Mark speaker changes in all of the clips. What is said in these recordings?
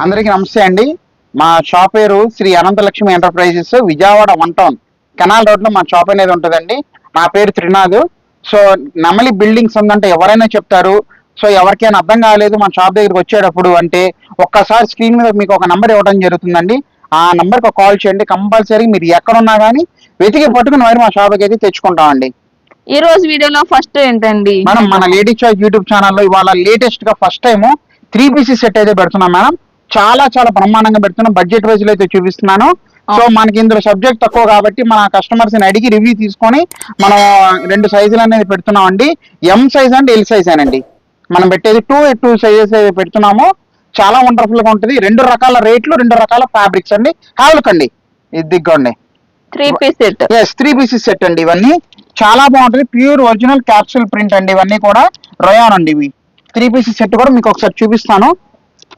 Speaker 1: అందరికీ నమస్తే అండి. మా షాప్ పేరు Shri Anantalakshmi enterprises Vijayawada one town canal రోడ్లో మా షాప్ అనేది ఉంటుందండి. నా పేరు త్రినాథ్. సో నమలి బిల్డింగ్స్ ఉందంటే ఎవరైనా చెప్తారు. సో ఎవరికైనా అర్థం కాలేదు మా షాప్ దగ్గరికి వచ్చేటప్పుడు అంటే ఒక్కసారి స్క్రీన్ మీద మీకు ఒక నంబర్ ఇవ్వడం జరుగుతుందండి. ఆ నంబర్కి కాల్ చేయండి. కంపల్సరీ మీరు ఎక్కడున్నా కానీ వెతికి పట్టుకుని మరి మా షాప్కి అయితే తెచ్చుకుంటామండి.
Speaker 2: ఈ రోజు వీడియోలో ఫస్ట్ ఏంటండి?
Speaker 1: మేడం మన లేడీ చాయిస్ యూట్యూబ్ ఛానల్లో ఇవాళ లేటెస్ట్గా first time three PC set అయితే పెడుతున్నాం మేడం. చాలా చాలా బ్రహ్మాండంగా పెడుతున్నాం బడ్జెట్ వైజ్ అయితే చూపిస్తున్నాను. సో మనకి ఇందులో సబ్జెక్ట్ తక్కువ కాబట్టి మన కస్టమర్స్ని అడిగి రివ్యూ తీసుకొని మనం రెండు సైజులు అనేది పెడుతున్నాం అండి M size and L size అనండి. మనం పెట్టేది టూ టూ సైజెస్ పెడుతున్నాము. చాలా వండర్ఫుల్గా ఉంటుంది. రెండు రకాల రేట్లు రెండు రకాల ఫ్యాబ్రిక్స్ అండి. హ్యావ్లుక్ అండి. ఇది దిగ్గండి.
Speaker 2: Three piece set
Speaker 1: yes three pieces set అండి ఇవన్నీ. చాలా బాగుంటుంది. ప్యూర్ ఒరిజినల్ క్యాప్సూల్ ప్రింట్ అండి ఇవన్నీ కూడా. రయాన్ అండి ఇవి. త్రీ పీసెస్ సెట్ కూడా మీకు ఒకసారి చూపిస్తాను.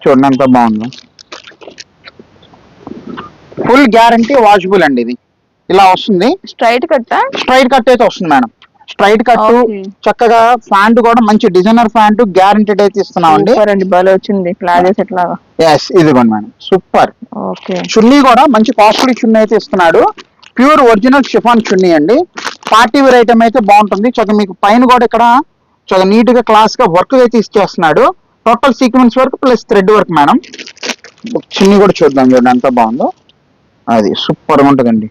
Speaker 1: చూడండి ఎంత బాగుంది. ఫుల్ గ్యారంటీ వాషబుల్ అండి ఇది. ఇలా వస్తుంది.
Speaker 2: స్ట్రైట్ కట్టా
Speaker 1: స్ట్రైట్ కట్ అయితే వస్తుంది మేడం. Straight cut. చక్కగా ప్యాంట్ కూడా మంచి డిజైనర్ ప్యాంట్ గ్యారంటీడ్ అయితే ఇస్తున్నాం అండి.
Speaker 2: సూపర్ అండి భలే వచ్చింది. ప్లాజో సెట్ లాగా
Speaker 1: ఎస్ ఇదిగోండి మేడం. సూపర్
Speaker 2: ఓకే
Speaker 1: చున్నీ కూడా మంచి కాస్ట్లీ చున్నీ అయితే ఇస్తున్నాడు. ప్యూర్ ఒరిజినల్ షిఫాన్ చున్నీ అండి. పార్టీ వేర్ ఐటమ్ అయితే బాగుంటుంది. చక్కగా మీకు పైన కూడా ఇక్కడ చాలా నీట్గా క్లాస్గా వర్క్ అయితే ఇచ్చేస్తున్నాడు. Total sequence work plus thread work madam చున్నీ కూడా చూద్దాం చూడండి ఎంత బాగుందో. అది సూపర్గా ఉంటుందండి.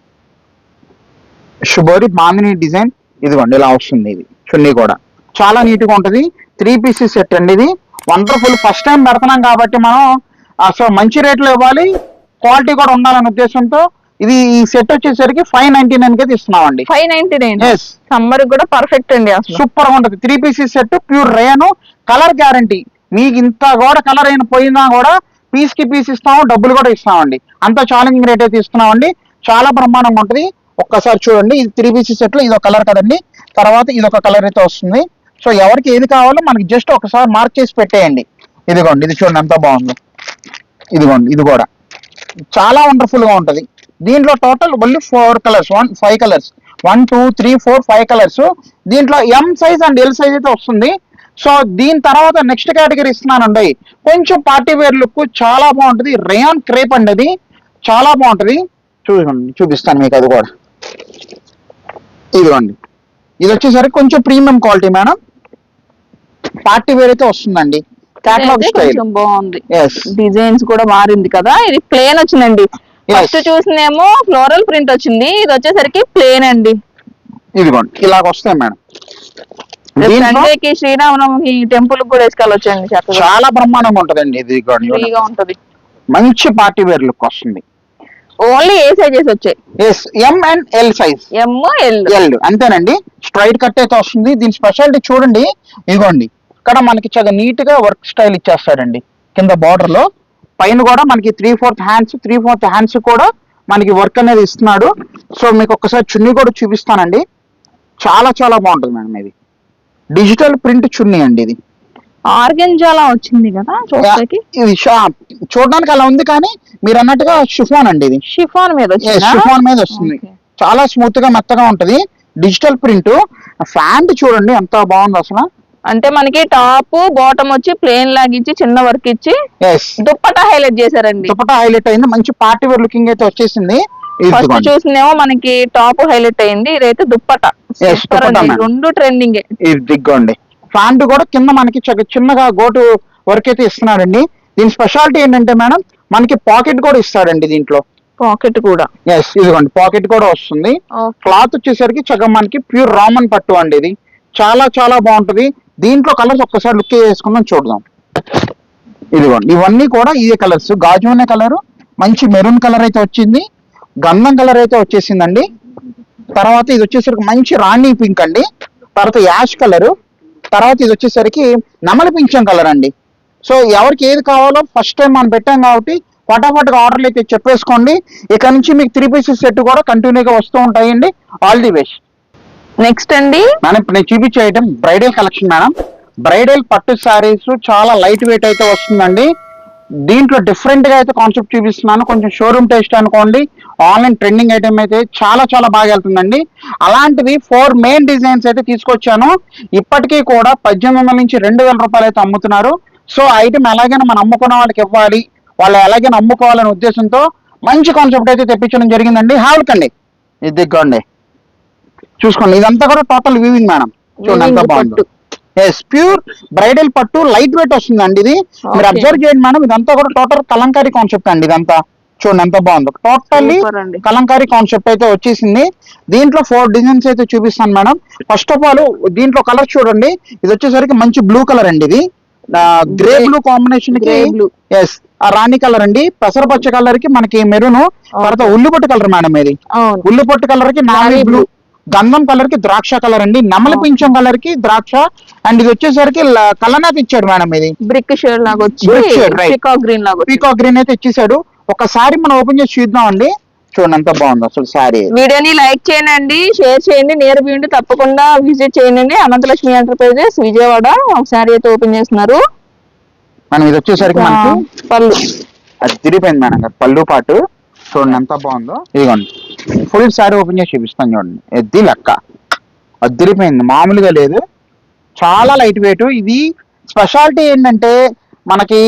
Speaker 1: శుభోరి బాందిని డిజైన్ ఇదిగోండి ఇలా వస్తుంది ఇది చున్నీ కూడా. చాలా నీట్గా ఉంటది. త్రీ పీసెస్ సెట్ అండి ఇది. వండర్ఫుల్ ఫస్ట్ టైం పెడుతున్నాం కాబట్టి మనం అసలు మంచి రేట్లో ఇవ్వాలి. క్వాలిటీ కూడా ఉండాలనే ఉద్దేశంతో ఇది ఈ సెట్ వచ్చేసరికి ఫైవ్ నైన్టీ నైన్కి ఇస్తున్నామండి
Speaker 2: ఫైవ్ నైన్టీ నైన్ సమ్మర్ కూడా పర్ఫెక్ట్ అండి
Speaker 1: సూపర్గా ఉంటది. Three pieces set pure rayon colour guarantee మీకు ఇంత కూడా కలర్ అయిన పోయినా కూడా పీస్కి పీస్ ఇస్తాము డబ్బులు కూడా ఇస్తామండి. అంత ఛాలెంజింగ్ రేట్ అయితే ఇస్తున్నామండి. చాలా బ్రహ్మాండంగా ఉంటుంది. ఒక్కసారి చూడండి. ఇది త్రీ పీసెస్ సెట్లు ఇది ఒక కలర్ కదండి. తర్వాత ఇది ఒక కలర్ అయితే వస్తుంది. సో ఎవరికి ఏది కావాలో మనకి జస్ట్ ఒకసారి మార్క్ చేసి పెట్టేయండి. ఇదిగోండి. ఇది చూడండి. ఎంత బాగుంది. ఇదిగోండి. ఇది కూడా. చాలా వండర్ఫుల్గా దీంట్లో total only four colours one five colours one two three four five colours దీంట్లో M size and L size అయితే వస్తుంది. సో దీని తర్వాత నెక్స్ట్ కేటగిరీ ఇస్తున్నానండి. కొంచెం పార్టీ వేర్ లుక్ చాలా బాగుంటది. రేయాన్ క్రేప్ అండి అది. చాలా బాగుంటది. చూడండి చూపిస్తాను మీకు అది కూడా. ఇదిగోండి. ఇది వచ్చేసరికి కొంచెం premium quality madam. Party wear అయితే వస్తుందండి. స్టైల్
Speaker 2: బాగుంది. డిజైన్స్ కూడా మారింది కదా. ఇది ప్లేన్ వచ్చిందండి. ఫస్ట్ చూసిందేమో ఫ్లోరల్ ప్రింట్ వచ్చింది. ఇది వచ్చేసరికి ప్లేన్ అండి.
Speaker 1: ఇదిగోండి. ఇలాగ వస్తాయి మేడం.
Speaker 2: సండేకి శ్రీరామనవమి టెంపుల్ కూడా వేసుకోవాలొచ్చండి చక్కగా.
Speaker 1: చాలా బ్రహ్మాండంగా ఉంటదండి ఇది.
Speaker 2: ఫ్రీగా ఉంటది.
Speaker 1: మంచి పార్టీ వేర్ లుక్ వస్తుంది.
Speaker 2: ఓన్లీ ఏ సైజెస్ వచ్చాయి?
Speaker 1: S M and L size.
Speaker 2: M L.
Speaker 1: L అంతేనండి. స్ట్రైట్ కట్ అయితే వస్తుంది. దీని స్పెషాలిటీ చూడండి. ఇదిగోండి ఇక్కడ మనకి చాలా నీట్గా వర్క్ స్టైల్ ఇచ్చేస్తాడండి కింద బార్డర్లో. పైన కూడా మనకి three fourth hands three fourth hands కూడా మనకి వర్క్ అనేది ఇస్తున్నాడు. సో మీకు ఒక్కసారి చున్నీ కూడా చూపిస్తానండి. చాలా చాలా బాగుంటుంది మేడం ఇది. డిజిటల్ ప్రింట్ చున్నీ అండి ఇది
Speaker 2: ఆర్గెంజాలా వచ్చింది కదా చూడటానికి?
Speaker 1: ఇది చూడడానికి అలా ఉంది కానీ మీరు అన్నట్టుగా షిఫాన్ అండి ఇది.
Speaker 2: షిఫాన్ మీద?
Speaker 1: షిఫాన్ మీద వస్తుంది. చాలా స్మూత్గా మెత్తగా ఉంటది. డిజిటల్ ప్రింట్ ఫ్యాంట్ చూడండి ఎంత బాగుంది అసలు.
Speaker 2: అంటే మనకి టాప్ బాటమ్ వచ్చి ప్లేన్ లాగా ఇచ్చి చిన్న వర్క్ ఇచ్చి దుప్పట హైలైట్ చేశారండి.
Speaker 1: దుపట్టా హైలైట్ అయింది. మంచి పార్టీ వేర్ లుకింగ్ అయితే వచ్చేసింది.
Speaker 2: ఫస్ట్. చూసిందేమో మనకి టాప్ హైలైట్ అయింది. ఇదైతే దుప్పట. అండి. రెండు ట్రెండింగ్
Speaker 1: ఇది దిగ్గోండి. ప్యాంట్ కూడా కింద మనకి చిన్నగా గోటు వర్క్ అయితే ఇస్తున్నాడండి. దీని స్పెషాలిటీ ఏంటంటే మేడం మనకి పాకెట్ కూడా ఇస్తాడండి దీంట్లో.
Speaker 2: పాకెట్ కూడా.
Speaker 1: ఎస్ ఇదిగోండి. పాకెట్ కూడా వస్తుంది. క్లాత్ వచ్చేసరికి చక్కగా మనకి ప్యూర్ రామన్ పట్టు అండి ఇది. చాలా చాలా బాగుంటది. దీంట్లో కలర్స్ ఒక్కసారి లుక్ వేసుకుందాం చూద్దాం. ఇదిగోండి. ఇవన్నీ కూడా ఇదే కలర్స్ గాజు అనే కలర్ మంచి మెరూన్ కలర్ అయితే వచ్చింది. గంధం కలర్ అయితే వచ్చేసిందండి. తర్వాత ఇది వచ్చేసరికి మంచి రాణి పింక్ అండి. తర్వాత యాష్ కలర్. తర్వాత ఇది వచ్చేసరికి నమలి పింఛం కలర్ అండి. సో ఎవరికి ఏది కావాలో ఫస్ట్ టైం మనం పెట్టాం కాబట్టి ఫటాఫట్గా ఆర్డర్లు అయితే చెప్పేసుకోండి. ఇక నుంచి మీకు త్రీ పీసెస్ సెట్ కూడా కంటిన్యూగా వస్తూ ఉంటాయండి. ఆల్ ది బెస్ట్
Speaker 2: నెక్స్ట్ అండి.
Speaker 1: మేడం ఇప్పుడు నేను చూపించే item bridal collection madam. Bridal పట్టు శారీస్ చాలా లైట్ వెయిట్ అయితే వస్తుందండి. దీంట్లో డిఫరెంట్గా అయితే కాన్సెప్ట్ చూపిస్తున్నాను. కొంచెం షోరూమ్ టేస్ట్ అనుకోండి. ఆన్లైన్ ట్రెండింగ్ ఐటమ్ అయితే చాలా చాలా బాగా వెళ్తుందండి. అలాంటివి ఫోర్ మెయిన్ డిజైన్స్ అయితే తీసుకొచ్చాను. ఇప్పటికీ కూడా పద్దెనిమిది నుంచి రెండు వేల రూపాయలు అయితే అమ్ముతున్నారు. సో ఐటమ్ ఎలాగైనా మనం అమ్ముకున్న వాళ్ళకి ఇవ్వాలి. వాళ్ళు ఎలాగే నమ్ముకోవాలనే ఉద్దేశంతో మంచి కాన్సెప్ట్ అయితే తెప్పించడం జరిగిందండి. హావల్కండి ఇది దిగ్గండి చూసుకోండి. ఇదంతా కూడా టోటల్ వీవింగ్ మేడం చూడండి ఎంత బాగుందో. ఎస్ ప్యూర్ బ్రైడల్ పట్టు లైట్ వెయిట్ వస్తుందండి ఇది. మీరు. అబ్జర్వ్ చేయండి మేడం ఇదంతా కూడా టోటల్ కలంకారీ కాన్సెప్ట్ అండి ఇదంతా. చూడండి ఎంత బాగుందో. టోటల్లీ. కలంకారీ కాన్సెప్ట్ అయితే వచ్చేసింది. దీంట్లో ఫోర్ డిజైన్స్ అయితే చూపిస్తాను మేడం ఫస్ట్ ఆఫ్ ఆల్ దీంట్లో కలర్ చూడండి. ఇది వచ్చేసరికి మంచి బ్లూ కలర్ అండి ఇది. గ్రే బ్లూ
Speaker 2: కాంబినేషన్కి.
Speaker 1: ఎస్ ఆ రాణి కలర్ అండి. పెసరపచ్చ కలర్కి మనకి మెరూన్ తర్వాత ఉల్లిపొట్టు కలర్ మేడం ఇది. ఉల్లిపొట్టు కలర్కి నావీ బ్లూ. గంధం కలర్కి ద్రాక్ష కలర్ అండి. నెమలి పింఛం కలర్కి ద్రాక్ష. అండ్ ఇది వచ్చేసరికి కలనాథ్ ఇచ్చాడు మేడం ఇది.
Speaker 2: బ్రిక్ షేడ్ లాగా వచ్చి. పికాక్ గ్రీన్ లాగా
Speaker 1: పీకాక్ గ్రీన్ అయితే ఇచ్చేసాడు. ఒకసారి మనం ఓపెన్ చేసి చూద్దాం అండి చూడండి ఎంత బాగుంది అసలు సారీ
Speaker 2: వీడియోని లైక్ చేయండి షేర్ చేయండి నియర్ బి తప్పకుండా విజిట్ చేయండి. అనంతలక్ష్మి ఎంటర్ప్రైజెస్ విజయవాడ ఒకసారి అయితే ఓపెన్ చేస్తున్నారు.
Speaker 1: మనం ఇది వచ్చేసరికి మనకి
Speaker 2: పళ్ళు.
Speaker 1: అది తిరిగిపోయింది మేడం. పళ్ళు పాటు. చూడండి ఎంత బాగుందో? ఇదిగోండి. ఫుల్ సారీ ఓపెన్ చేసి చూపిస్తాను చూడండి. ఎద్ది లెక్క. అది తిరిగిపోయింది మామూలుగా లేదు. చాలా లైట్ వెయిట్ ఇది స్పెషాలిటీ ఏంటంటే మనకి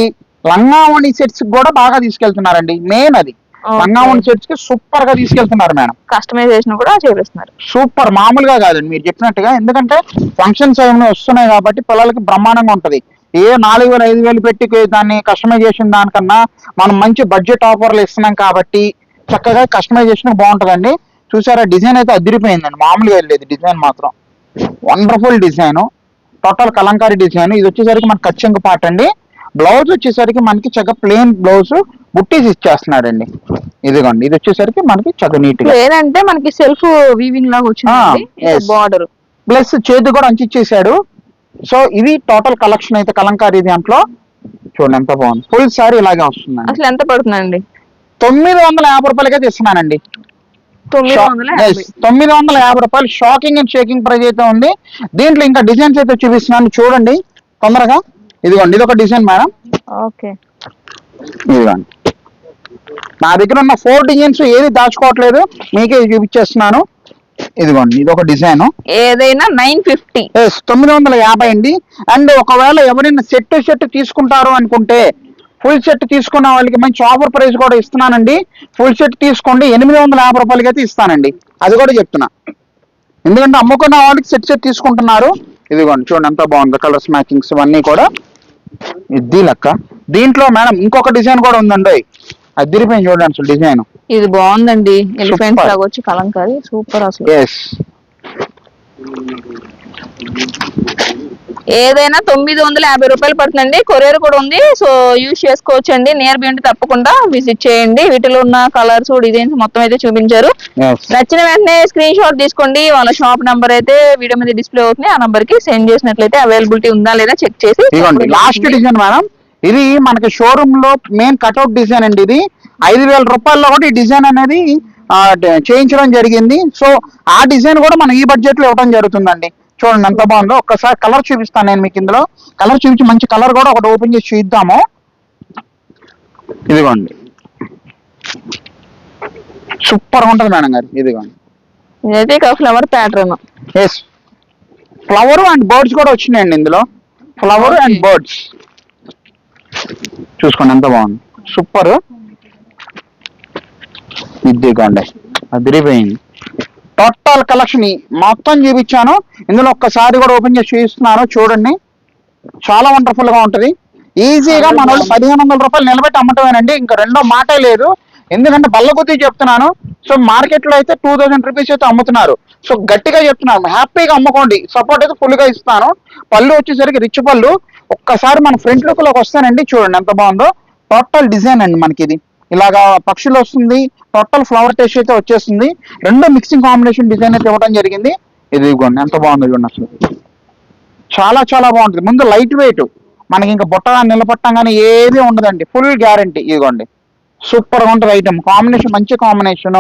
Speaker 1: లంగావణి సెట్స్ కూడా బాగా తీసుకెళ్తున్నారండి. మెయిన్ అది. లంగావణి సెట్స్కి సూపర్గా తీసుకెళ్తున్నారు మేడం.
Speaker 2: కస్టమైజేషన్ కూడా చేపిస్తున్నారు.
Speaker 1: సూపర్ మామూలుగా కాదండి. మీరు చెప్పినట్టుగా. ఎందుకంటే ఫంక్షన్స్ ఏమైనా వస్తున్నాయి కాబట్టి పిల్లలకి బ్రహ్మాండంగా ఉంటది. ఏ నాలుగు వేలు ఐదు వేలు పెట్టి దాన్ని కస్టమైజేషన్ దానికన్నా మనం మంచి బడ్జెట్ ఆఫర్లు ఇస్తున్నాం కాబట్టి చక్కగా కస్టమైజేషన్ బాగుంటదండి. చూసారా డిజైన్ అయితే అదిరిపోయిందండి. మామూలుగా లేదు డిజైన్ మాత్రం. Wonderful design. Total Kalamkari design. ఇది వచ్చేసరికి మనకి కచ్చంగు పాట అండి. బ్లౌజ్ వచ్చేసరికి మనకి చక్కగా ప్లెయిన్ బ్లౌజ్ బుట్టీస్ ఇచ్చేస్తున్నాడండి ఇదిగోండి ఇది వచ్చేసరికి మనకి చక్కగా నీట్
Speaker 2: లేదంటే మనకి సెల్ఫ్ వీవింగ్ లాగా వచ్చింది. బార్డర్
Speaker 1: ప్లస్ చేతి కూడా అంచిచ్చేసాడు సో ఇది టోటల్ కలెక్షన్ అయితే కలంకారీ దాంట్లో చూడండి ఎంత బాగుంది. ఫుల్ సారీ ఇలాగే వస్తుందండి.
Speaker 2: అసలు ఎంత పడుతుందండి?
Speaker 1: తొమ్మిది వందల యాభై రూపాయలకే తెస్తున్నానండి.
Speaker 2: యాభై.
Speaker 1: తొమ్మిది వందల యాభై రూపాయలు షాకింగ్ అండ్ షేకింగ్ ప్రైస్ అయితే ఉంది. దీంట్లో ఇంకా డిజైన్స్ అయితే చూపిస్తున్నాను. చూడండి తొందరగా. ఇదిగోండి ఇది ఒక డిజైన్ మేడం
Speaker 2: ఓకే.
Speaker 1: ఇదిగోండి. నా దగ్గర ఉన్న ఫోర్ డిజైన్స్ ఏది దాచుకోవట్లేదు మీకే చూపించేస్తున్నాను. ఇదిగోండి ఇది ఒక డిజైన్.
Speaker 2: ఏదైనా నైన్ ఫిఫ్టీ.
Speaker 1: తొమ్మిది వందల యాభై అండి. అండ్ ఒకవేళ ఎవరైనా సెట్ సెట్ తీసుకుంటారు అనుకుంటే ఫుల్ సెట్ తీసుకున్న వాళ్ళకి మంచి ఆఫర్ ప్రైస్ కూడా ఇస్తున్నానండి. ఫుల్ సెట్ తీసుకోండి ఎనిమిది వందల యాభై రూపాయలకి అయితే ఇస్తానండి. అది కూడా చెప్తున్నా. ఎందుకంటే అమ్ముకున్న వాళ్ళకి సెట్ సెట్ తీసుకుంటున్నారు. ఇదిగోండి చూడండి ఎంత బాగుంది. కలర్స్ మ్యాచింగ్స్ ఇవన్నీ కూడా. ఇది లెక్క. దీంట్లో మేడం ఇంకొక డిజైన్ కూడా ఉందండి. అది తిరిగిపోయింది చూడండి అసలు డిజైన్.
Speaker 2: ఇది బాగుందండి. ఎలిఫెంట్. లాగా వచ్చి కలంకారీ. సూపర్ అసలు. ఏదైనా తొమ్మిది వందల యాభై రూపాయలు పడుతుందండి. కొరియర్ కూడా ఉంది. సో యూజ్ చేసుకోవచ్చు అండి నియర్ బి ఉంటే తప్పకుండా విజిట్ చేయండి. వీటిలో ఉన్న కలర్స్ డిజైన్స్ మొత్తం అయితే చూపించారు. నచ్చిన వెంటనే స్క్రీన్ షాట్ తీసుకోండి. వాళ్ళ షాప్ నంబర్ అయితే వీడియో మీద డిస్ప్లే అవుతుంది. ఆ నంబర్కి సెండ్ చేసినట్లయితే అవైలబిలిటీ ఉందా లేదా చెక్ చేసి
Speaker 1: లాస్ట్ డిజైన్ మేడం ఇది మనకి షోరూమ్లో మెయిన్ కట్అవుట్ డిజైన్ అండి ఇది. ఐదు వేల రూపాయల్లో కూడా ఈ డిజైన్ అనేది చేయించడం జరిగింది. సో ఆ డిజైన్ కూడా మనం ఈ బడ్జెట్లో ఇవ్వడం జరుగుతుందండి. చూడండి ఎంత బాగుందో. ఒక్కసారి కలర్ చూపిస్తాను నేను మీకు ఇందులో. కలర్ చూపించి మంచి కలర్ కూడా ఒకటి ఓపెన్ చేసి చూద్దాము. ఇదిగోండి. సూపర్ ఉంటుంది మేడం గారు. ఇదిగోండి.
Speaker 2: ఇదైతే ఇక flower pattern
Speaker 1: yes flower and birds కూడా వచ్చినాయండి ఇందులో. Flower and. బర్డ్స్ చూసుకోండి ఎంత బాగుంది. సూపర్. ఇదిగోండి అదిరిపోయింది. టోటల్ కలెక్షన్ మొత్తం చూపించాను. ఇందులో ఒక్కసారి కూడా ఓపెన్ చేసి చూపిస్తున్నాను. చూడండి. చాలా వండర్ఫుల్గా ఉంటది. ఈజీగా మన వాళ్ళు పదిహేను వందల రూపాయలు నిలబెట్టి అమ్మటమేనండి. ఇంకా రెండో మాటే లేదు. ఎందుకంటే బల్ల కొద్దీ చెప్తున్నాను. సో మార్కెట్లో అయితే టూ థౌసండ్ రూపీస్ అయితే అమ్ముతున్నారు. సో గట్టిగా చెప్తున్నాను. హ్యాపీగా అమ్ముకోండి. సపోర్ట్ అయితే ఫుల్గా ఇస్తాను. పళ్ళు వచ్చేసరికి రిచ్ పళ్ళు. ఒక్కసారి మన ఫ్రంట్ లుక్లోకి వస్తానండి చూడండి ఎంత బాగుందో. టోటల్ డిజైన్ అండి మనకి ఇది ఇలాగా పక్షులు వస్తుంది టోటల్ ఫ్లవర్ టేస్ట్ అయితే వచ్చేస్తుంది. రెండో మిక్సింగ్ కాంబినేషన్ డిజైన్ అయితే ఇవ్వడం జరిగింది. ఇది ఇదిగోండి ఎంత బాగుంది చూడండి అసలు. చాలా చాలా బాగుంటుంది. ముందు లైట్ వెయిట్ మనకి ఇంకా బుట్ట నిలబట్టం కానీ ఏది ఉండదండి. ఫుల్ గ్యారంటీ ఇదిగోండి. సూపర్ ఉంటుంది ఐటమ్ కాంబినేషన్ మంచి కాంబినేషన్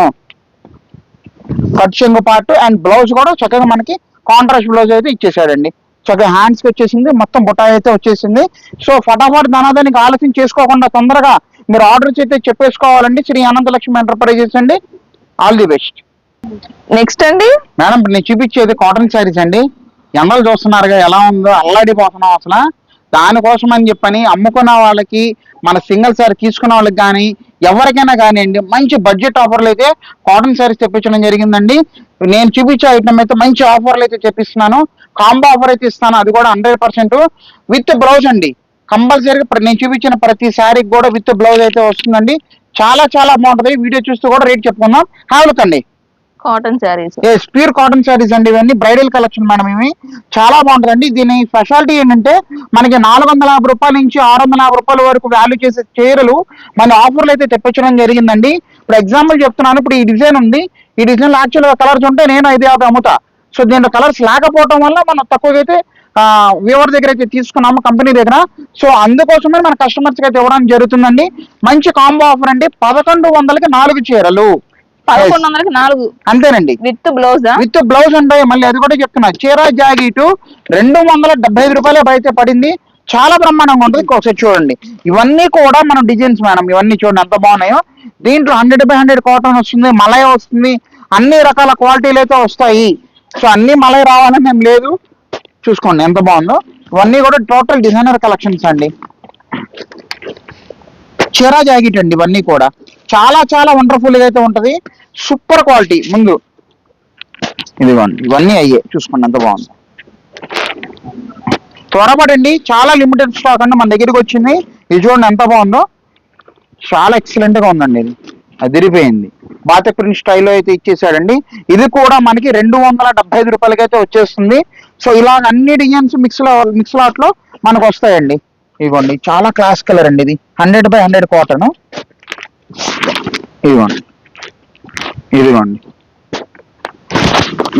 Speaker 1: కట్ చెంగు పార్ట్ అండ్ బ్లౌజ్ కూడా చక్కగా మనకి కాంట్రాస్ట్ బ్లౌజ్ అయితే ఇచ్చేసాడండి. చక్కగా హ్యాండ్స్కి వచ్చేసింది మొత్తం బుట్ట అయితే వచ్చేసింది. సో ఫటాఫట్ ధనాదానికి ఆలస్యం చేసుకోకుండా తొందరగా మీరు ఆర్డర్స్ అయితే చెప్పేసుకోవాలండి. శ్రీ అనంతలక్ష్మి ఎంటర్ప్రైజెస్ అండి. ఆల్ ది బెస్ట్
Speaker 2: నెక్స్ట్ అండి?
Speaker 1: మేడం నేను చూపించేది కాటన్ శారీస్ అండి. ఎండలు చూస్తున్నారుగా ఎలా ఉందో అల్లాడిపోతున్నాం అసలు. దానికోసం అని చెప్పని అమ్ముకున్న వాళ్ళకి మన సింగిల్ సారీ తీసుకున్న వాళ్ళకి కానీ ఎవరికైనా కానివ్వండి మంచి బడ్జెట్ ఆఫర్లు అయితే కాటన్ సారీస్ తెప్పించడం జరిగిందండి. నేను చూపించే ఐటమ్ అయితే మంచి ఆఫర్లు అయితే తెప్పిస్తున్నాను. కాంబో ఆఫర్ అయితే ఇస్తాను అది కూడా హండ్రెడ్ పర్సెంట్ విత్ బ్లౌజ్ అండి. కంపల్సరీగా నేను చూపించిన ప్రతి శారీకి కూడా విత్ బ్లౌజ్ అయితే వస్తుందండి. చాలా చాలా బాగుంటది. వీడియో చూస్తూ కూడా రేట్ చెప్పుకుందాం. హావలక్ అండి.
Speaker 2: Cotton saris
Speaker 1: yes pure cotton saris అండి ఇవన్నీ. బ్రైడల్ కలెక్షన్ మేడం ఇవి. చాలా బాగుంటుందండి. దీని స్పెషాలిటీ ఏంటంటే మనకి నాలుగు వందల యాభై రూపాయల నుంచి ఆరు వందల యాభై రూపాయల వరకు వాల్యూ చేసే చీరలు మన ఆఫర్లు అయితే తెప్పించడం జరిగిందండి. ఇప్పుడు ఎగ్జాంపుల్ చెప్తున్నాను. ఇప్పుడు ఈ డిజైన్ ఉంది. ఈ డిజైన్ యాక్చువల్ కలర్స్ ఉంటే నేను ఐదు యాభై అమ్ముతా. సో దీంట్లో కలర్స్ లేకపోవడం వల్ల మనం తక్కువగా అయితే వ్యూవర్ దగ్గర అయితే తీసుకున్నాము కంపెనీ దగ్గర. సో అందుకోసమే మన కస్టమర్స్ అయితే ఇవ్వడం జరుగుతుందండి. మంచి కాంబో ఆఫర్ అండి. పదకొండు వందలకి నాలుగు చీరలు.
Speaker 2: పదకొండు వందలకి నాలుగు.
Speaker 1: అంతేనండి.
Speaker 2: విత్ బ్లౌజా?
Speaker 1: విత్ బ్లౌజ్ ఉంటాయి మళ్ళీ అది కూడా చెప్తున్నా. చీర జాకెట్ రెండు వందల డెబ్బై ఐదు రూపాయలు అయితే పడింది. చాలా బ్రహ్మాండంగా ఉంటుంది. ఒకసారి చూడండి. ఇవన్నీ కూడా మనం డిజైన్స్ మేడం. ఇవన్నీ చూడండి ఎంత బాగున్నాయో. దీంట్లో హండ్రెడ్ బై హండ్రెడ్ కాటన్ వస్తుంది మలయ వస్తుంది. అన్ని రకాల క్వాలిటీలు అయితే వస్తాయి. సో అన్ని మలయ రావాలని మేము లేదు. చూసుకోండి ఎంత బాగుందో. ఇవన్నీ కూడా టోటల్ డిజైనర్ కలెక్షన్స్ అండి. చీరా జాకెట్ అండి ఇవన్నీ కూడా. చాలా చాలా వండర్ఫుల్ అయితే ఉంటుంది. సూపర్ క్వాలిటీ ముందు ఇదిగోండి ఇవన్నీ అయ్యే. చూసుకోండి ఎంత బాగుంది. త్వరపడండి. చాలా లిమిటెడ్ స్టాక్ అండి మన దగ్గరికి వచ్చింది. ఇది చూడండి ఎంత బాగుందో. చాలా ఎక్సలెంట్గా ఉందండి ఇది. అదిరిపోయింది బాత ప్రింట్ స్టైల్లో అయితే ఇచ్చేసాడండి. ఇది కూడా మనకి రెండు వందల డెబ్బై ఐదు రూపాయలకి అయితే వచ్చేస్తుంది. సో ఇలా అన్ని డిజైన్స్ మిక్స్ మిక్స్ లాట్లో మనకు వస్తాయండి. ఇదిగోండి చాలా క్లాస్ కలర్ అండి ఇది. Hundred by hundred cotton. ఇదిగోండి ఇదిగోండి.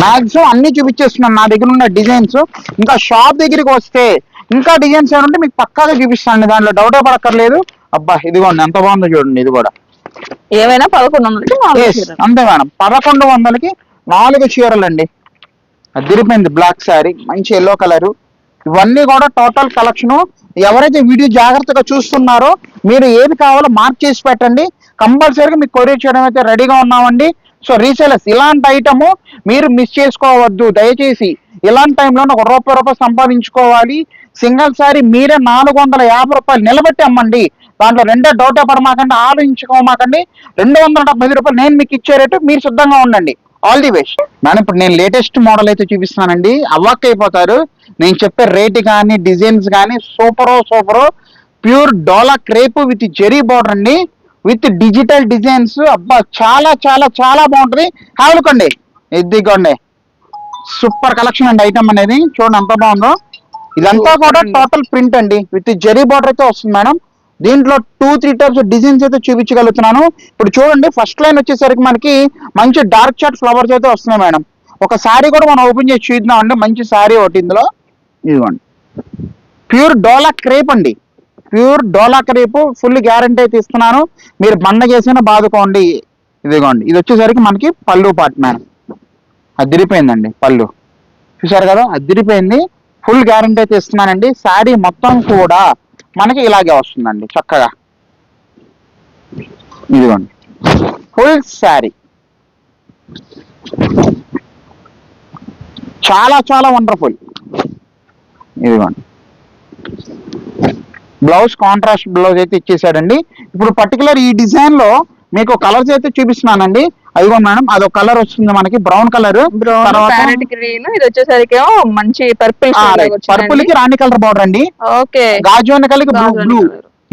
Speaker 1: మ్యాక్సిమం అన్ని చూపించేస్తున్నాను. నా దగ్గర ఉన్న డిజైన్స్. ఇంకా షాప్ దగ్గరికి వస్తే ఇంకా డిజైన్స్ ఏమంటే మీకు పక్కాగా చూపిస్తాను దాంట్లో డౌట్ పడక్కర్లేదు. అబ్బా ఇదిగోండి. ఎంత బాగుందో చూడండి. ఇది కూడా.
Speaker 2: ఏమైనా పదకొండు వందలకి.
Speaker 1: అంతే మేడం. పదకొండు వందలకి నాలుగు చీరలు అండి అదిరిపోయింది బ్లాక్ శారీ మంచి ఎల్లో కలర్ ఇవన్నీ కూడా టోటల్ కలెక్షన్ ఎవరైతే వీడియో జాగ్రత్తగా చూస్తున్నారో మీరు ఏది కావాలో మార్క్ చేసి పెట్టండి. కంపల్సరీగా మీకు కొరియర్ చేయడం అయితే రెడీగా ఉన్నామండి. సో రీసేలర్స్ ఇలాంటి ఐటమ్ మీరు మిస్ చేసుకోవద్దు. దయచేసి ఇలాంటి టైంలో ఒక రూపాయి రూపాయి సంపాదించుకోవాలి. సింగిల్ సారీ మీరే నాలుగు వందల యాభై రూపాయలు నిలబెట్టి అమ్మండి. దాంట్లో రెండో డౌటే పడమాకండి ఆలోచించుకోమాకండి. రెండు వందల డెబ్బై ఐదు రూపాయలు నేను మీకు ఇచ్చే రేటు మీరు సిద్ధంగా ఉండండి. ఆల్ ది బెస్ట్ మేడం ఇప్పుడు నేను లేటెస్ట్ మోడల్ అయితే చూపిస్తానండి అవాక్ అయిపోతారు నేను చెప్పే రేట్ కానీ డిజైన్స్ కానీ సూపరో సూపరో pure dola crepe with zari border అండి. విత్ డిజిటల్ డిజైన్స్ అబ్బా చాలా చాలా చాలా బాగుంటుంది. హావలుకోండి ఇదిగోండి. సూపర్ కలెక్షన్ అండి ఐటమ్ అనేది. చూడండి ఎంత బాగుందో. ఇదంతా కూడా టోటల్ ప్రింట్ అండి. విత్ జెరీ బార్డర్ అయితే వస్తుంది మేడం. దీంట్లో టూ త్రీ టైప్స్ డిజైన్స్ అయితే చూపించగలుగుతున్నాను. ఇప్పుడు చూడండి ఫస్ట్ లైన్ వచ్చేసరికి మనకి మంచి డార్క్ చాట్ ఫ్లవర్స్ అయితే వస్తున్నాయి మేడం. ఒక శారీ కూడా మనం ఓపెన్ చేసి చూద్దాం అండి మంచి శారీ ఒకటి ఇందులో. ఇదిగోండి. ప్యూర్ డోలా క్రేప్ అండి. Pure dola crepe full guarantee అయితే ఇస్తున్నాను. మీరు పండగేసిన బాదుకోండి. ఇదిగోండి. ఇది వచ్చేసరికి మనకి పళ్ళు పార్ట్ మేడం అదిరిపోయిందండి పళ్ళు. చూసారు కదా? అదిరిపోయింది. ఫుల్ గ్యారంటీ అయితే ఇస్తున్నానండి. శారీ మొత్తం కూడా మనకి ఇలాగే వస్తుందండి చక్కగా. ఇదిగోండి. ఫుల్ శారీ చాలా చాలా వండర్ఫుల్ ఇదిగోండి. బ్లౌజ్ కాంట్రాస్ట్ బ్లౌజ్ అయితే ఇచ్చేసాడండి. ఇప్పుడు పర్టికులర్ ఈ డిజైన్లో మీకు కలర్స్ అయితే చూపిస్తున్నానండి. అదిగో మేడం అదొక కలర్ వస్తుంది మనకి బ్రౌన్ కలర్.
Speaker 2: బ్రౌన్ గ్రీన్ ఇది వచ్చేసరికి మంచి పర్పుల్
Speaker 1: పర్పుల్కి రాణి కలర్ బార్డర్ అండి.
Speaker 2: ఓకే.
Speaker 1: గాజువన్ కలర్ బ్లూ.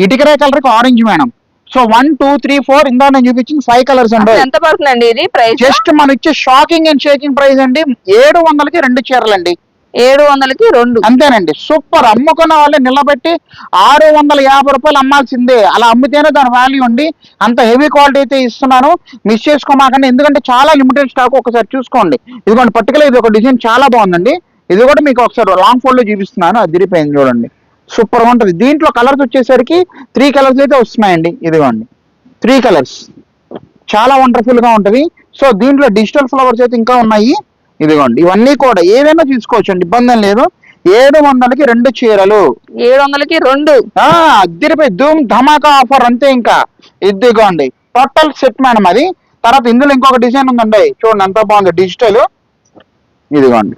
Speaker 1: ఇటుకరే కలర్కి orange madam. So one two three four ఇందా నేను చూపించిన ఫైవ్ కలర్స్ అండి.
Speaker 2: ఎంత పడుతుందండి ఇది ప్రైస్
Speaker 1: జస్ట్ మన ఇచ్చే షాకింగ్ అండ్ షేకింగ్ ప్రైస్ అండి. ఏడు వందలకి రెండు చీరలు అండి
Speaker 2: ఏడు వందలకి రెండు.
Speaker 1: అంతేనండి. సూపర్. అమ్ముకున్న వాళ్ళే నిలబెట్టి ఆరు వందల యాభై రూపాయలు అమ్మాల్సిందే. అలా అమ్మితేనే దాని వాల్యూ ఉంది అంత హెవీ క్వాలిటీ అయితే ఇస్తున్నాను. మిస్ చేసుకోమాకండి. ఎందుకంటే చాలా లిమిటెడ్ స్టాక్ ఒకసారి చూసుకోండి. ఇదిగోండి పర్టికులర్ ఇది ఒక డిజైన్ చాలా బాగుందండి. ఇది కూడా మీకు ఒకసారి లాంగ్ ఫోల్డ్లో చూపిస్తున్నాను. అది చూడండి. సూపర్ ఉంటుంది. దీంట్లో కలర్స్ వచ్చేసరికి త్రీ కలర్స్ అయితే వస్తున్నాయండి. ఇదిగోండి. త్రీ కలర్స్ చాలా వండర్ఫుల్గా ఉంటుంది. సో దీంట్లో డిజిటల్ ఫ్లవర్స్ అయితే ఇంకా ఉన్నాయి. ఇదిగోండి ఇవన్నీ కూడా ఏదైనా తీసుకోవచ్చు అండి ఇబ్బంది లేదు. ఏడు వందలకి రెండు చీరలు.
Speaker 2: ఏడు వందలకి రెండు.
Speaker 1: అద్దరిపై ధూమ్ ధమాకా ఆఫర్ అంతే ఇంకా. ఇదిగోండి టోటల్ సెట్ మేడం అది. తర్వాత ఇందులో ఇంకొక డిజైన్ ఉందండి చూడండి ఎంత బాగుంది డిజిటల్. ఇదిగోండి.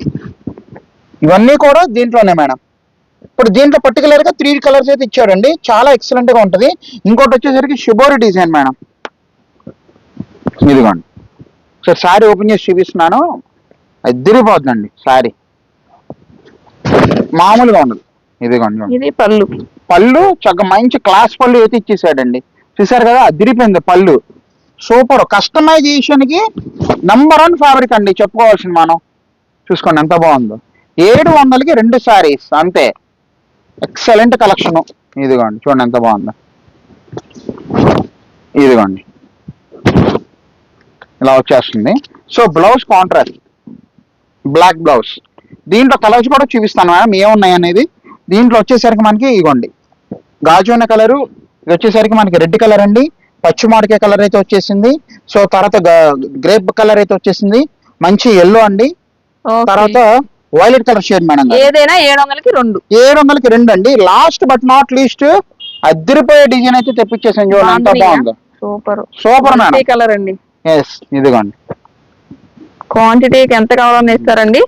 Speaker 1: ఇవన్నీ కూడా దీంట్లోనే మేడం. ఇప్పుడు దీంట్లో పర్టికులర్గా త్రీ కలర్స్ అయితే ఇచ్చాడండి చాలా ఎక్సలెంట్గా ఉంటది. ఇంకోటి వచ్చేసరికి షిబోరి డిజైన్ మేడం. ఇదిగోండి. సార్ శారీ ఓపెన్ చేసి చూపిస్తున్నాను. అద్దరిపోతుందండి శారీ మామూలుగా ఉండదు. ఇదిగోండి చూడండి.
Speaker 2: ఇది పళ్ళు.
Speaker 1: పళ్ళు చక్కగా మంచి క్లాస్ పళ్ళు అయితే ఇచ్చేసాడండి. చూసారు కదా అదిరిపోయింది పళ్ళు. సూపర్. కస్టమైజేషన్కి నంబర్ వన్ ఫ్యాబ్రిక్ అండి చెప్పుకోవాల్సింది మనం. చూసుకోండి ఎంత బాగుందో. ఏడు వందలకి రెండు శారీస్ అంతే. ఎక్సలెంట్ కలెక్షన్ ఇదిగోండి చూడండి ఎంత బాగుందో. ఇదిగోండి. ఇలా వచ్చేస్తుంది. So blouse contrast black blouse. దీంట్లో కలర్స్ కూడా చూపిస్తాను మేడం ఏమున్నాయి అనేది. దీంట్లో వచ్చేసరికి మనకి ఇగోండి. గాజున్న కలరు ఇది వచ్చేసరికి మనకి రెడ్ కలర్ అండి. పచ్చి మామిడికాయ కలర్ అయితే వచ్చేసింది. సో తర్వాత గ్రేప్ కలర్ అయితే వచ్చేసింది. మంచి ఎల్లో అండి. తర్వాత వైలెట్ కలర్ షేడ్ మేడం.
Speaker 2: ఏదైనా ఏడు వందలకి రెండు.
Speaker 1: ఏడు వందలకి రెండు అండి. లాస్ట్ బట్ నాట్ లీస్ట్ అద్దరిపోయే డిజైన్ అయితే తెప్పించేసాను చూడండి. బాగుందో.
Speaker 2: సూపర్.
Speaker 1: Super madam.
Speaker 2: కలర్ అండి.
Speaker 1: ఎస్ ఇదిగోండి.
Speaker 2: క్వాంటిటీకి ఎంత కావాలని ఇస్తారండి?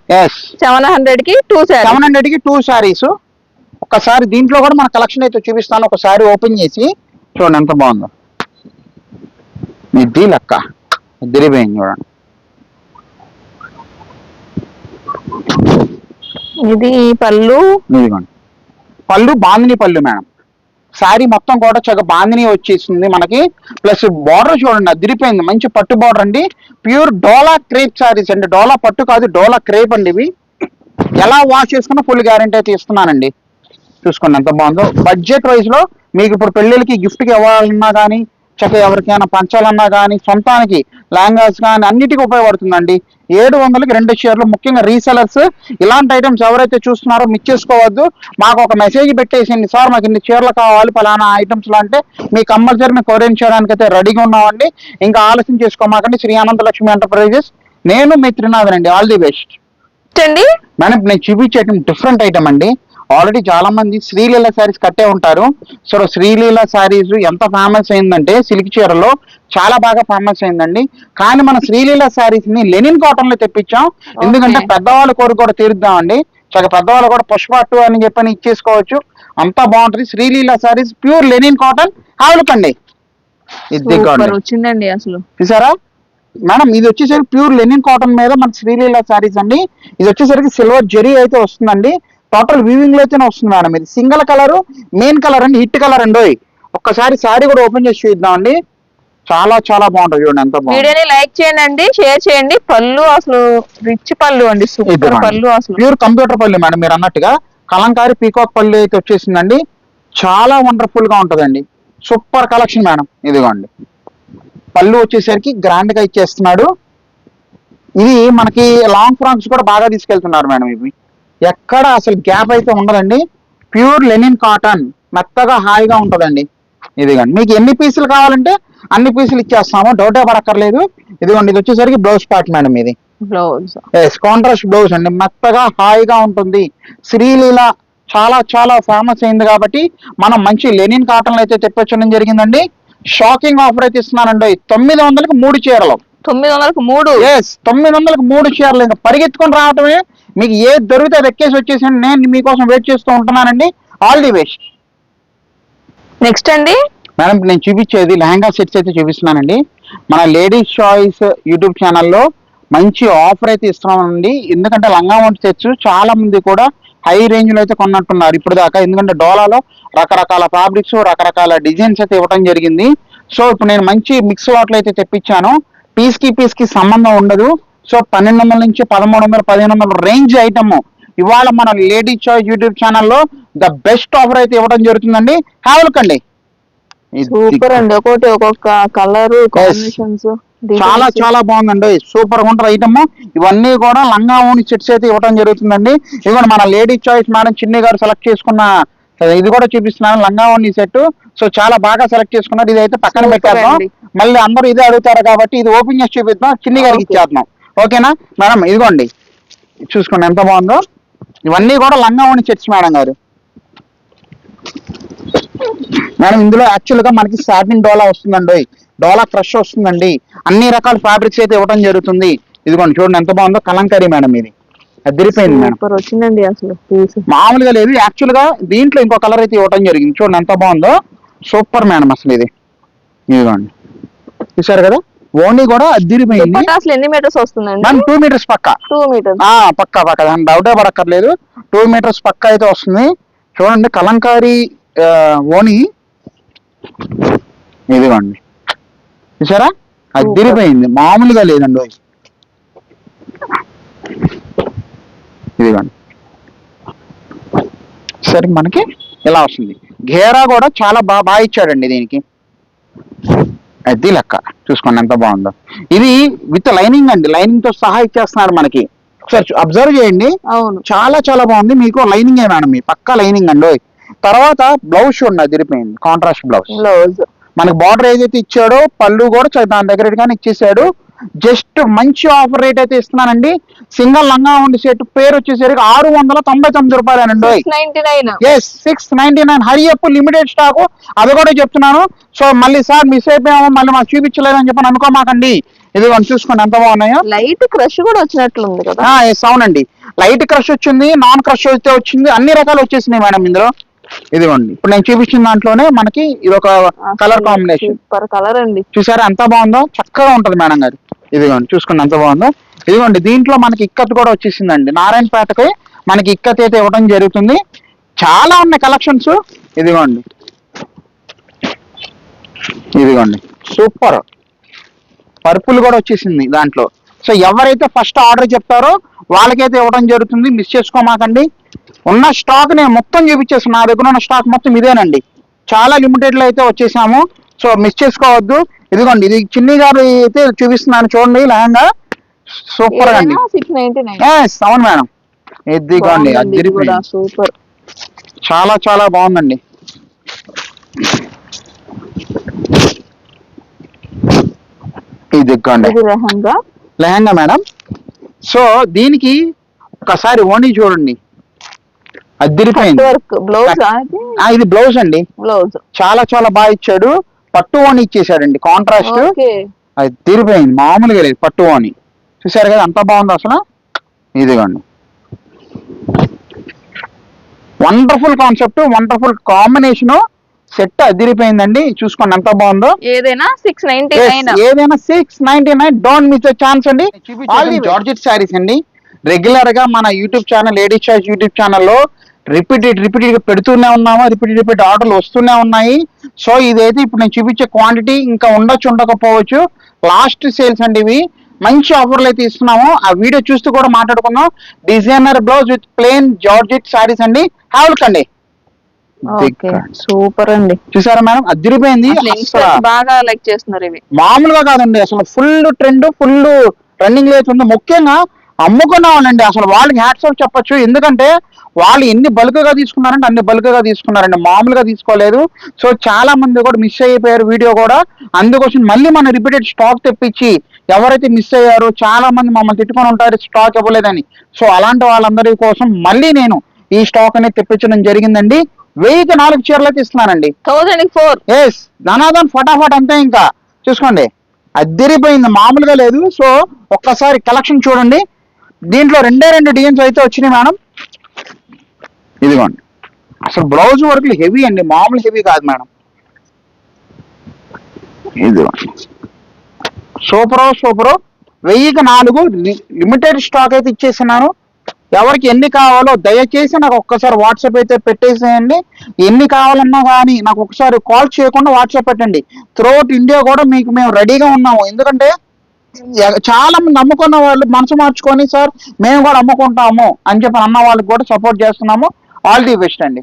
Speaker 2: సెవెన్ హండ్రెడ్కి టూ
Speaker 1: సెవెన్ హండ్రెడ్కి టూ శారీస్ ఒకసారి దీంట్లో కూడా మన కలెక్షన్ అయితే చూపిస్తాను. ఒకసారి ఓపెన్ చేసి చూడండి ఎంత బాగుందో. ఇది లెక్క దిరిపోయింది చూడండి.
Speaker 2: ఇది పళ్ళు.
Speaker 1: పళ్ళు బాందిని పళ్ళు మేడం. శారీ మొత్తం కూడా చక్కగా బాందిని వచ్చేసింది మనకి. ప్లస్ బార్డర్ చూడండి అదిరిపోయింది. మంచి పట్టు బార్డర్ అండి. ప్యూర్ డోలా క్రేప్ శారీస్ అండి. డోలా పట్టు కాదు డోలా క్రేప్ అండి ఇవి. ఎలా వాష్ చేసుకున్నా ఫుల్ గ్యారంటీ అయితే ఇస్తున్నానండి చూసుకోండి ఎంత బాగుందో. బడ్జెట్ వైజ్లో మీకు ఇప్పుడు పెళ్ళిళ్ళకి గిఫ్ట్కి ఇవ్వాలన్నా కానీ చక్కగా ఎవరికైనా పంచాలన్నా కానీ సొంతానికి లాంగాస్ కానీ అన్నిటికీ ఉపయోగపడుతుందండి. ఏడు వందలకి రెండు చీరలు ముఖ్యంగా రీసెలర్స్. ఇలాంటి ఐటమ్స్ ఎవరైతే చూస్తున్నారో మిస్ చేసుకోవద్దు. మాకు ఒక మెసేజ్ పెట్టేసింది సార్ మాకు ఇన్ని చీరలు కావాలి ఫలానా ఐటమ్స్లో అంటే మీ కంపల్సరీ మేము కొరియన్ చేయడానికి అయితే రెడీగా ఉన్నామండి. ఇంకా ఆలోచన చేసుకోమాకండి శ్రీ అనంత లక్ష్మి ఎంటర్ప్రైజెస్. నేను మీ త్రినాథన్ అండి ఆల్ ది బెస్ట్.
Speaker 2: అండి
Speaker 1: మేడం నేను చూపించేయటం డిఫరెంట్ ఐటమ్ అండి. ఆల్రెడీ చాలా మంది శ్రీలీల శారీస్ కట్టే ఉంటారు. సో శ్రీలీల శారీస్ ఎంత ఫేమస్ అయిందంటే సిల్క్ చీరలో చాలా బాగా ఫేమస్ అయిందండి. కానీ మన శ్రీలీల శారీస్ని లెనిన్ కాటన్లో తెప్పించాం. ఎందుకంటే పెద్దవాళ్ళ కోరిక కూడా తీరుద్దామండి. చాలా పెద్దవాళ్ళు కూడా పుష్ప టూ అని చెప్పని ఇచ్చేసుకోవచ్చు. అంతా బాగుంటుంది. Sreeleela saris pure linen cotton. హావులకండి ఇది
Speaker 2: వచ్చిందండి అసలు.
Speaker 1: చూసారా? మేడం ఇది వచ్చేసరికి ప్యూర్ లెనిన్ కాటన్ మీద మన శ్రీలీల శారీస్ అండి. ఇది వచ్చేసరికి సిల్వర్ జెరీ అయితే వస్తుందండి. టోటల్ వీవింగ్లో అయితేనే వస్తుంది మేడం ఇది. సింగిల్ కలర్ మెయిన్ కలర్ అండి హిట్ కలర్ అండి. ఒక్కసారి శారీ కూడా ఓపెన్ చేసి చూద్దామండి చాలా చాలా బాగుంటుంది చూడండి ఎంత
Speaker 2: వీడియోని లైక్ చేయండి అండి షేర్ చేయండి. పళ్ళు అసలు రిచ్ పళ్ళు అండి సూపర్ పళ్ళు అసలు.
Speaker 1: ప్యూర్ కంప్యూటర్ పళ్ళు మేడం మీరు అన్నట్టుగా. కలంకారీ పీకాక్ పళ్ళు అయితే వచ్చేసిందండి. చాలా వండర్ఫుల్గా ఉంటుందండి. సూపర్ కలెక్షన్ మేడం ఇదిగోండి. పళ్ళు వచ్చేసరికి గ్రాండ్గా ఇచ్చేస్తున్నాడు. ఇది మనకి లాంగ్ ఫ్రాక్స్ కూడా బాగా తీసుకెళ్తున్నారు మేడం ఇవి. ఎక్కడ అసలు గ్యాప్ అయితే ఉండదండి. Pure linen cotton. మెత్తగా హాయిగా ఉంటుందండి. ఇదిగోండి. మీకు ఎన్ని పీసులు కావాలంటే అన్ని పీసులు ఇచ్చేస్తాము. డౌటే పడక్కర్లేదు. ఇదిగోండి ఇది వచ్చేసరికి బ్లౌజ్ పార్ట్ మేడం ఇది.
Speaker 2: బ్లౌజ్
Speaker 1: కాంట్రాస్ట్ బ్లౌజ్ అండి. మెత్తగా హాయిగా ఉంటుంది. శ్రీలీల చాలా చాలా ఫేమస్ అయింది కాబట్టి మనం మంచి లెనిన్ కాటన్లు అయితే తెప్పించడం జరిగిందండి. షాకింగ్ ఆఫర్ అయితే ఇస్తున్నానండి. తొమ్మిది వందలకి మూడు చీరలు.
Speaker 2: తొమ్మిది వందలకు మూడు.
Speaker 1: ఎస్ తొమ్మిది వందలకు మూడు చీరలు ఇంకా పరిగెత్తుకొని రావటమే మీకు ఏది దొరికితే అది ఎక్కేసి వచ్చేసి నేను మీకోసం వెయిట్ చేస్తూ ఉంటున్నానండి. ఆల్ ది బెస్ట్
Speaker 2: నెక్స్ట్ అండి.
Speaker 1: మేడం నేను చూపించేది లెహంగా సెట్స్ అయితే చూపిస్తున్నానండి. మన లేడీస్ చాయిస్ యూట్యూబ్ ఛానల్లో మంచి ఆఫర్ అయితే ఇస్తున్నామండి. ఎందుకంటే లంగా వంటి సెట్స్ చాలా మంది కూడా హై రేంజ్లో అయితే కొన్నట్టున్నారు. ఇప్పుడు దాకా ఎందుకంటే డోలాలో రకరకాల ఫ్యాబ్రిక్స్ రకరకాల డిజైన్స్ అయితే ఇవ్వడం జరిగింది. సో ఇప్పుడు నేను మంచి మిక్స్ లాట్లు అయితే తెప్పించాను. పీస్కి పీస్కి సంబంధం ఉండదు. సో పన్నెండు వందల నుంచి పదమూడు వందల పదిహేను వందల రేంజ్ ఐటమ్ ఇవాళ మన లేడీ చాయిస్ యూట్యూబ్ ఛానల్లో ద బెస్ట్ ఆఫర్ అయితే ఇవ్వడం జరుగుతుందండి. ఇది-
Speaker 2: సూపర్ అండి. ఒక్కొక్కటి ఒక్కొక్క కలర్ కాంబినేషన్స్
Speaker 1: చాలా చాలా బాగుందండి. సూపర్గా ఉంటుంది ఐటమ్ ఇవన్నీ కూడా లంగా ఓని సెట్స్ అయితే ఇవ్వడం జరుగుతుందండి. ఇదిగోండి మన లేడీ చాయిస్ మేడం చిన్ని గారు సెలెక్ట్ చేసుకున్న ఇది కూడా చూపిస్తున్నాను లంగా ఓని సెట్ సో చాలా బాగా సెలెక్ట్ చేసుకున్నారు. ఇది అయితే పక్కన పెట్టేద్దాం. మళ్ళీ అందరూ ఇదే అడుగుతారు కాబట్టి ఇది ఓపెన్ చేసి చూపిద్దాం. చిన్ని గారికి. ఇచ్చేద్దాం. ఓకేనా? మేడం ఇదిగోండి. చూసుకోండి ఎంత బాగుందో. ఇవన్నీ కూడా లంగా ఓని సెట్స్ మేడం గారు. మేడం ఇందులో యాక్చువల్గా మనకి సాటిన్ డోలా వస్తుందండి. డోలా క్రష్ వస్తుందండి. అన్ని రకాల ఫ్యాబ్రిక్స్ అయితే ఇవ్వడం జరుగుతుంది. ఇదిగోండి చూడండి ఎంత బాగుందో కలంకారీ మేడం ఇది. అదిరిపోయింది
Speaker 2: సూపర్ వచ్చిందండి అసలు పీస్.
Speaker 1: మామూలుగా లేదు. యాక్చువల్గా దీంట్లో ఇంకో కలర్ అయితే ఇవ్వడం జరిగింది. చూడండి ఎంత బాగుందో. సూపర్ మేడం అసలు ఇది. ఇదిగోండి. చూసారు కదా? ఓన్లీ కూడా అదిరిపోయింది.
Speaker 2: అసలు ఎన్ని మీటర్స్ వస్తుందండి?
Speaker 1: టూ మీటర్స్ పక్క.
Speaker 2: టూ మీటర్స్
Speaker 1: ఆ పక్క పక్క. దాని డౌటే పడక్కర్లేదు. టూ మీటర్స్ పక్క అయితే వస్తుంది. చూడండి కలంకారీ ఓని ఇదిగోండి. చూసారా అదిరిపోయింది. మామూలుగా లేదండి. ఇదిగోండి. సరే మనకి ఇలా వస్తుంది. గేరా కూడా చాలా బాగా బాగా ఇచ్చాడండి దీనికి. అది లెక్క. చూసుకోండి ఎంత బాగుందో. ఇది విత్ లైనింగ్ అండి. లైనింగ్తో సహా ఇచ్చేస్తున్నారు మనకి. ఒకసారి అబ్జర్వ్ చేయండి.
Speaker 2: అవును.
Speaker 1: చాలా చాలా బాగుంది. మీకు లైనింగ్ మేడం మీ పక్కా లైనింగ్ అండి. తర్వాత బ్లౌజ్ చూడండి అదిరిపోయింది. Contrast blouse.
Speaker 2: బ్లౌజ్.
Speaker 1: మనకి బార్డర్ ఏదైతే ఇచ్చాడో పళ్ళు కూడా దాని దగ్గర ఇచ్చేసాడు. జస్ట్ మంచి ఆఫర్ రేట్ అయితే ఇస్తున్నానండి. సింగల్ లంగా ఉండి సెట్ పేరు వచ్చేసరికి ఆరు వందల తొంభై తొమ్మిది రూపాయలేనండి. Yes six ninety nine hurry up limited stock. అది కూడా చెప్తున్నాను. సో మళ్ళీ సార్ మిస్ అయిపోయాము. మళ్ళీ మాకు చూపించలేదు అని చెప్పని అనుకోమాకండి. ఇది మనం చూసుకోండి ఎంత బాగున్నాయో.
Speaker 2: లైట్ క్రష్ కూడా వచ్చినట్లుంది కదా.
Speaker 1: ఎస్ అవునండి. లైట్ క్రష్ వచ్చింది నాన్ క్రష్ అయితే వచ్చింది. అన్ని రకాలు వచ్చేసినాయి మేడం ఇందులో. ఇదిగోండి. ఇప్పుడు నేను చూపించిన దాంట్లోనే మనకి ఇది ఒక కలర్ కాంబినేషన్
Speaker 2: సూపర్ కలర్ అండి.
Speaker 1: చూసారా? ఎంత బాగుందో? చక్కగా ఉంటది మేడం గారు. ఇదిగోండి చూసుకోండి ఎంత బాగుందో. ఇదిగోండి దీంట్లో మనకి ఇక్కత్ కూడా వచ్చేసిందండి. నారాయణపేటకి మనకి ఇక్కత్ అయితే ఇవ్వడం జరుగుతుంది. చాలా ఉన్నాయి కలెక్షన్స్ ఇదిగోండి. ఇదిగోండి. సూపర్. పర్పుల్ కూడా వచ్చేసింది దాంట్లో. సో ఎవరైతే ఫస్ట్ ఆర్డర్ చెప్తారో వాళ్ళకైతే ఇవ్వడం జరుగుతుంది. మిస్ చేసుకోమాకండి. ఉన్న స్టాక్ నేను మొత్తం చూపించేస్తాను నా దగ్గర ఉన్న స్టాక్ మొత్తం ఇదేనండి. చాలా లిమిటెడ్లో అయితే వచ్చేసాము. సో మిస్ చేసుకోవద్దు. ఇదిగోండి ఇది చిన్ని గారు అయితే చూపిస్తున్నాను చూడండి లెహంగా. సూపర్ అండి. అవును మేడం. ఇదిగోండి
Speaker 2: సూపర్
Speaker 1: చాలా చాలా బాగుందండి. ఇదిగోండి.
Speaker 2: ఇది లెహంగా?
Speaker 1: లెహంగా మేడం. సో దీనికి ఒకసారి ఓణి చూడండి. అదిరిపోయింది
Speaker 2: వర్క్ బ్లౌజ్ అది
Speaker 1: ఆ, ఇది బ్లౌజ్ అండి.
Speaker 2: బ్లౌజ్
Speaker 1: చాలా చాలా బాగా ఇచ్చాడు. పట్టు ఓణి ఇచ్చేసాడండి కాంట్రాస్ట్
Speaker 2: ఓకే.
Speaker 1: అది తిరిగిపోయింది మామూలుగా లేదు పట్టు ఓణి. చూసారు కదా ఎంత బాగుంది అసలు. ఇదిగోండి. Wonderful concept wonderful combination set అదిరిపోయిందండి చూసుకోండి ఎంత బాగుందో.
Speaker 2: ఏదైనా సిక్స్ నైన్టీ
Speaker 1: ఏదైనా six ninety nine don't miss chance అండి. జార్జెట్ శారీస్ అండి. రెగ్యులర్గా మన YouTube channel lady choice YouTube ఛానల్లో రిపీటెడ్ రిపీటెడ్గా పెడుతూనే ఉన్నాము. రిపీటెడ్ రిపీట్ ఆర్డర్లు వస్తూనే ఉన్నాయి. సో ఇదైతే ఇప్పుడు నేను చూపించే క్వాంటిటీ ఇంకా ఉండొచ్చు ఉండకపోవచ్చు. లాస్ట్ సేల్స్ అండి ఇవి. మంచి ఆఫర్లు అయితే ఇస్తున్నాము. ఆ వీడియో చూస్తూ కూడా మాట్లాడుకుందాం. Designer blouse with plain georgette saris అండి. హ్యావల్క్ అండి.
Speaker 2: ఓకే సూపర్ అండి.
Speaker 1: చూసారా మేడం? అదిరిపోయింది.
Speaker 2: బాగా లైక్ చేస్తున్నారు ఇవి.
Speaker 1: మామూలుగా కాదండి. అసలు ఫుల్ ట్రెండ్ ఫుల్ రన్నింగ్ అవుతుంది ముఖ్యంగా అమ్ముకున్నామనండి. అసలు వాళ్ళకి హ్యాట్స్ ఆఫ్ చెప్పొచ్చు. ఎందుకంటే వాళ్ళు ఎన్ని బల్క్గా తీసుకున్నారంటే అన్ని బల్క్గా తీసుకున్నారండి. మామూలుగా తీసుకోలేదు. సో చాలా మంది కూడా మిస్ అయిపోయారు వీడియో కూడా. అందుకోసం మళ్ళీ మన రిపీటెడ్ స్టాక్ తెప్పించి ఎవరైతే మిస్ అయ్యారో చాలా మంది మమ్మల్ని తిట్టుకొని ఉంటారు స్టాక్ ఇవ్వలేదని. సో అలాంటి వాళ్ళందరి కోసం మళ్ళీ నేను ఈ స్టాక్ అనేది తెప్పించడం జరిగిందండి. వెయ్యికి నాలుగు చీరలు అయితే ఇస్తున్నానండి.
Speaker 2: Thousand four.
Speaker 1: ఎస్ ధనాదన్ ఫటాఫట్ అంతే ఇంకా. చూసుకోండి. అద్దరిపోయింది. మామూలుగా లేదు. సో ఒక్కసారి కలెక్షన్ చూడండి. దీంట్లో రెండే రెండు డిజైన్స్ అయితే వచ్చినాయి మేడం. ఇదిగోండి. అసలు బ్లౌజ్ వర్క్లు హెవీ అండి మామూలు హెవీ కాదు మేడం. ఇదిగోండి. సూపరో సూపరో. వెయ్యికి నాలుగు లిమిటెడ్ స్టాక్ అయితే ఇచ్చేసినాను ఎవరికి ఎన్ని కావాలో దయచేసి నాకు ఒక్కసారి వాట్సాప్ అయితే పెట్టేసేయండి. ఎన్ని కావాలన్నా కానీ నాకు ఒకసారి కాల్ చేయకుండా వాట్సాప్ పెట్టండి. త్రూఅవుట్ ఇండియా కూడా మీకు మేము రెడీగా ఉన్నాము. ఎందుకంటే చాలా మంది నమ్ముకున్న వాళ్ళు మనసు మార్చుకొని సార్ మేము కూడా అమ్ముకుంటాము అని చెప్పి అన్న వాళ్ళకి కూడా సపోర్ట్ చేస్తున్నాము. ఆల్ ది బెస్ట్ అండి.